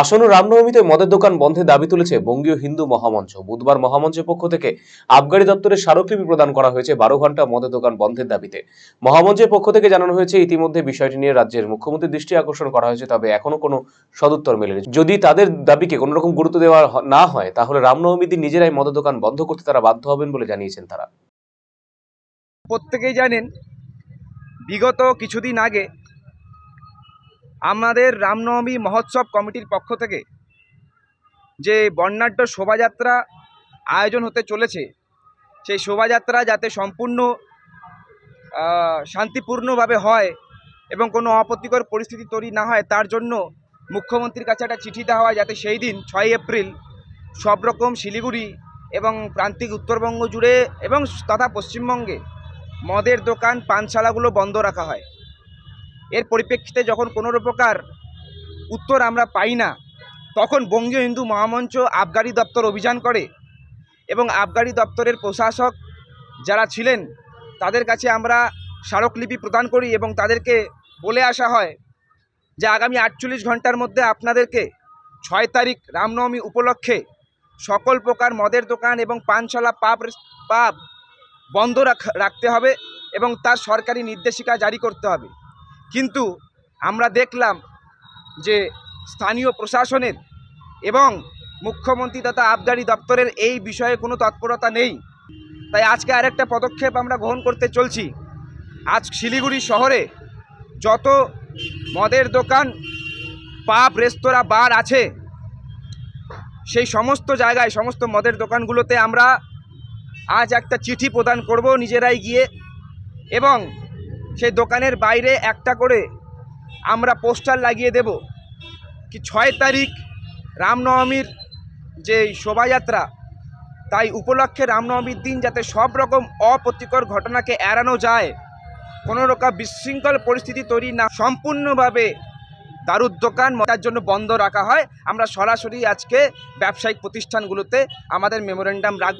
আসন্ন রামনবমীতে মদের দোকান বন্ধের দাবি তুলেছে বঙ্গীয় হিন্দু মহামঞ্চ। বুধবার মহামঞ্চের পক্ষ থেকে আবগারি দপ্তরের স্মারকলিপি প্রদান করা হয়েছে বারো ঘণ্টা মদের দোকান বন্ধের দাবিতে। মহামঞ্চের পক্ষ থেকে জানানো হয়েছে, ইতিমধ্যে বিষয়টি নিয়ে রাজ্যের মুখ্যমন্ত্রীর দৃষ্টি আকর্ষণ করা হয়েছে, তবে এখনও কোনো সদুত্তর মেলেনি। যদি তাদের দাবিকে কোনো রকম গুরুত্ব দেওয়া না হয়, তাহলে রামনবমীর দিন নিজেরাই মদের দোকান বন্ধ করতে তারা বাধ্য হবেন বলে জানিয়েছেন তারা। প্রত্যেকেই জানেন, বিগত কিছুদিন আগে আমাদের রামনবমী মহোৎসব কমিটির পক্ষ থেকে যে বর্ণাঢ্য শোভাযাত্রা আয়োজন হতে চলেছে, সেই শোভাযাত্রা যাতে সম্পূর্ণ শান্তিপূর্ণভাবে হয় এবং কোনো অপ্রীতিকর পরিস্থিতি তৈরি না হয়, তার জন্য মুখ্যমন্ত্রীর কাছে একটা চিঠি দেওয়া হয় যাতে সেই দিন ছয় এপ্রিল, সব রকম শিলিগুড়ি এবং প্রান্তিক উত্তরবঙ্গ জুড়ে এবং তথা পশ্চিমবঙ্গে মদের দোকান, পানশালাগুলো বন্ধ রাখা হয়। এর পরিপ্রেক্ষিতে যখন কোনো প্রকার উত্তর আমরা পাই না, তখন বঙ্গীয় হিন্দু মহামঞ্চ আবগারি দপ্তর অভিযান করে এবং আবগারি দপ্তরের প্রশাসক যারা ছিলেন, তাদের কাছে আমরা স্মারকলিপি প্রদান করি এবং তাদেরকে বলে আসা হয় যে আগামী আটচল্লিশ ঘণ্টার মধ্যে আপনাদেরকে ছয় তারিখ রামনবমী উপলক্ষে সকল প্রকার মদের দোকান এবং পানশালা, পাব পাব বন্ধ রাখ- রাখতে হবে এবং তার সরকারি নির্দেশিকা জারি করতে হবে। কিন্তু আমরা দেখলাম যে স্থানীয় প্রশাসনের এবং মুখ্যমন্ত্রী তথা আবগারি দপ্তরের এই বিষয়ে কোনো তৎপরতা নেই। তাই আজকে আরেকটা পদক্ষেপ আমরা গ্রহণ করতে চলছি। আজ শিলিগুড়ি শহরে যত মদের দোকান, পাব, রেস্তোরাঁ, বার আছে, সেই সমস্ত জায়গায়, সমস্ত মদের দোকানগুলোতে আমরা আজ একটা চিঠি প্রদান করব নিজেরাই গিয়ে এবং সেই দোকানের বাইরে একটা করে আমরা পোস্টার লাগিয়ে দেব কি ছয় তারিখ রামনবমীর যে শোভাযাত্রা, তাই উপলক্ষে রামনবমীর দিন যাতে সব রকম অপ্রীতিকর ঘটনাকে এড়ানো যায়, কোনো রকম বিশৃঙ্খল পরিস্থিতি তৈরি না, সম্পূর্ণভাবে দারুর দোকান তার জন্য বন্ধ রাখা হয়। আমরা সরাসরি আজকে ব্যবসায়িক প্রতিষ্ঠানগুলোতে আমাদের মেমোরেন্ডাম রাখ